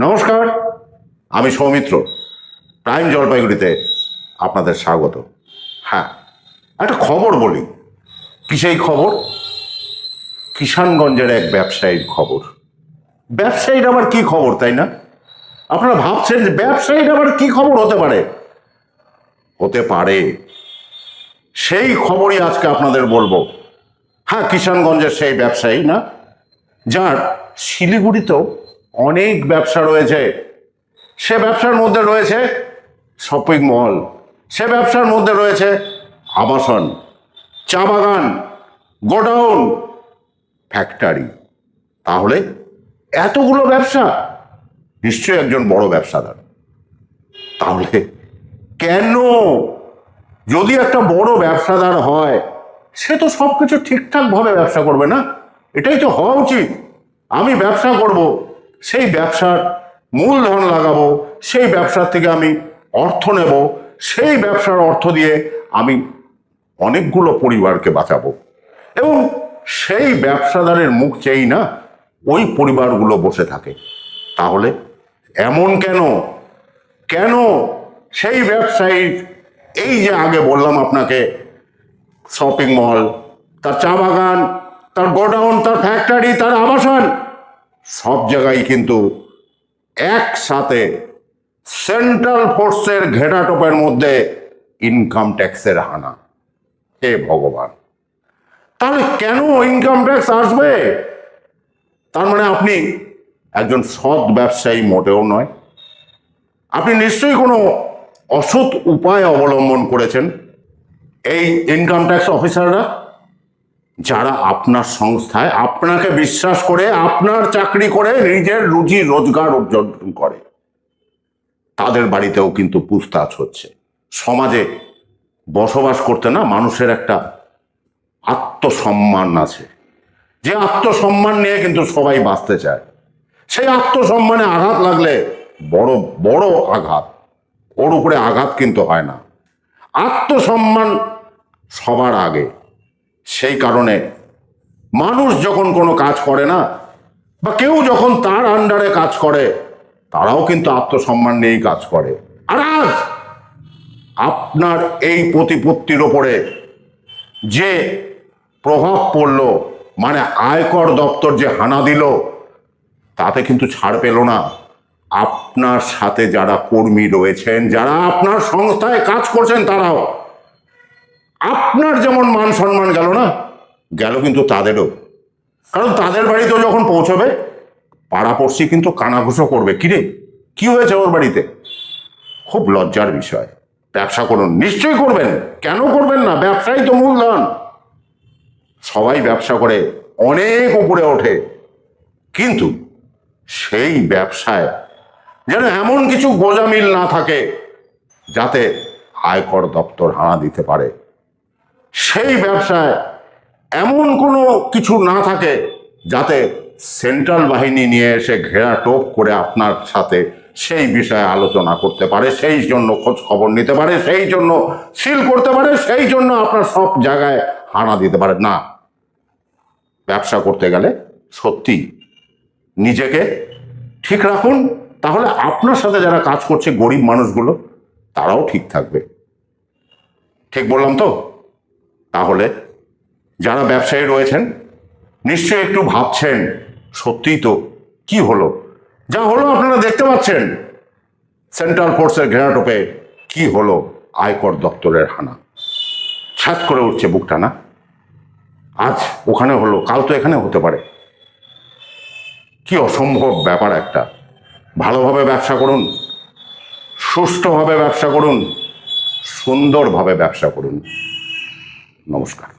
নমস্কার, আমি সৌমিত্র। প্রাইম জলপাইগুড়িতে আপনাদের স্বাগত। হ্যাঁ একটা খবর বলি। কি সেই খবর? কিষানগঞ্জের এক ব্যবসায়ীর খবর। ব্যবসায়ীর আবার কি খবর, তাই না? আপনারা ভাবছেন যে ব্যবসায়ীর আবার কি খবর হতে পারে? হতে পারে। সেই খবরই আজকে আপনাদের বলব। হ্যাঁ কিষানগঞ্জের সেই ব্যবসায়ী, না? যার শিলিগুড়িতেও অনেক ব্যবসা রয়েছে। সে ব্যবসার মধ্যে রয়েছে শপিং মল সে ব্যবসার মধ্যে রয়েছে আবাসন, চা বাগান, গোডাউন ফ্যাক্টরি তাহলে এতগুলো ব্যবসা, নিশ্চয়ই একজন বড় ব্যবসাদার। তাহলে কেন যদি একটা বড় ব্যবসাদার হয়, সে তো সব কিছু ঠিকঠাকভাবে ব্যবসা করবে না? এটাই তো হওয়া উচিত। আমি ব্যবসা করব সেই ব্যবসার মূলধন লাগাবো, সেই ব্যবসার থেকে আমি অর্থ নেব, সেই ব্যবসার অর্থ দিয়ে আমি অনেকগুলো পরিবারকে বাঁচাবো। এবং সেই ব্যবসাদারের মুখ চেয়েই না ওই পরিবারগুলো বসে থাকে। তাহলে এমন কেন? কেন সেই ব্যবসায়ী, এই যে আগে বললাম আপনাকে শপিং মল তার চা বাগান, তার গোডাউন তার ফ্যাক্টরি তার আবাসন সব জায়গায় কিন্তু একসাথে সেন্ট্রাল ফোর্সের ঘেরাটোপের মধ্যে ইনকাম ট্যাক্সের হানা। হে ভগবান। তাহলে কেন ইনকাম ট্যাক্স আসবে? তার মানে আপনি একজন সৎ ব্যবসায়ী মোটেও নয়। আপনি নিশ্চয়ই কোনো অসৎ উপায় অবলম্বন করেছেন এই ইনকাম ট্যাক্স অফিসাররা যারা আপনার সংস্থায় আপনাকে বিশ্বাস করে, আপনার চাকরি করে, নিজের রুজি রোজগার অর্জন করে, তাদের বাড়িতেও কিন্তু পুছতাছ হচ্ছে। সমাজে বসবাস করতে না মানুষের একটা আত্মসম্মান আছে। যে আত্মসম্মান নিয়ে কিন্তু সবাই বাঁচতে চায়। সেই আত্মসম্মানে আঘাত লাগলে বড় বড় আঘাত। ওর উপরে আঘাত কিন্তু হয় না। আত্মসম্মান সবার আগে। সেই কারণে মানুষ যখন কোনো কাজ করে না, বা কেউ যখন তার আন্ডারে কাজ করে, তারাও কিন্তু আত্মসম্মান নিয়েই কাজ করে। আর আজ আপনার এই প্রতিপত্তির ওপরে যে প্রভাব পড়ল মানে আয়কর দপ্তর যে হানা দিল, তাতে কিন্তু ছাড় পেল না। আপনার সাথে যারা কর্মী রয়েছেন, যারা আপনার সংস্থায় কাজ করছেন, তারাও আপনার যেমন মান সম্মান গেল না গেল কিন্তু তাদেরও। কারণ তাদের বাড়িতেও যখন পৌঁছবে পাড়াপড়শি কিন্তু কানাঘুষো করবে। কিরে কি হয়েছে ওর বাড়িতে? খুব লজ্জার বিষয়। ব্যবসা করুন। নিশ্চয়ই করবেন। কেন করবেন না? ব্যবসাই তো মূলধন সবাই ব্যবসা করে অনেক উপরে ওঠে। কিন্তু সেই ব্যবসায় যেন এমন কিছু গোজামিল না থাকে যাতে আয়কর দপ্তর হানা দিতে পারে। সেই ব্যবসায় এমন কোনো কিছু না থাকে যাতে সেন্ট্রাল বাহিনী নিয়ে এসে ঘেরা টোপ করে আপনার সাথে সেই বিষয়ে আলোচনা করতে পারে, সেই জন্য খোঁজ খবর নিতে পারে, সেই জন্য সিল করতে পারে, সেই জন্য আপনার সব জায়গায় হানা দিতে পারে। না, ব্যবসা করতে গেলে সত্যি নিজেকে ঠিক রাখুন, তাহলে আপনার সাথে যারা কাজ করছে গরিব মানুষগুলো, তারাও ঠিক থাকবে। ঠিক বললাম তো? তাহলে যারা ব্যবসায়ী রয়েছেন, নিশ্চয়ই একটু ভাবছেন, সত্যিই তো কি হলো? যা হলো আপনারা দেখতে পাচ্ছেন সেন্ট্রাল ফোর্সের ঘেরাটোপে কি হলো আয়কর দপ্তরের হানা। ছাত করে উঠছে বুকটা, না? আজ ওখানে হলো, কাল তো এখানে হতে পারে। কি অসম্ভব ব্যাপার একটা। ভালোভাবে ব্যবসা করুন, সুষ্ঠুভাবে ব্যবসা করুন, সুন্দরভাবে ব্যবসা করুন। নমস্কার।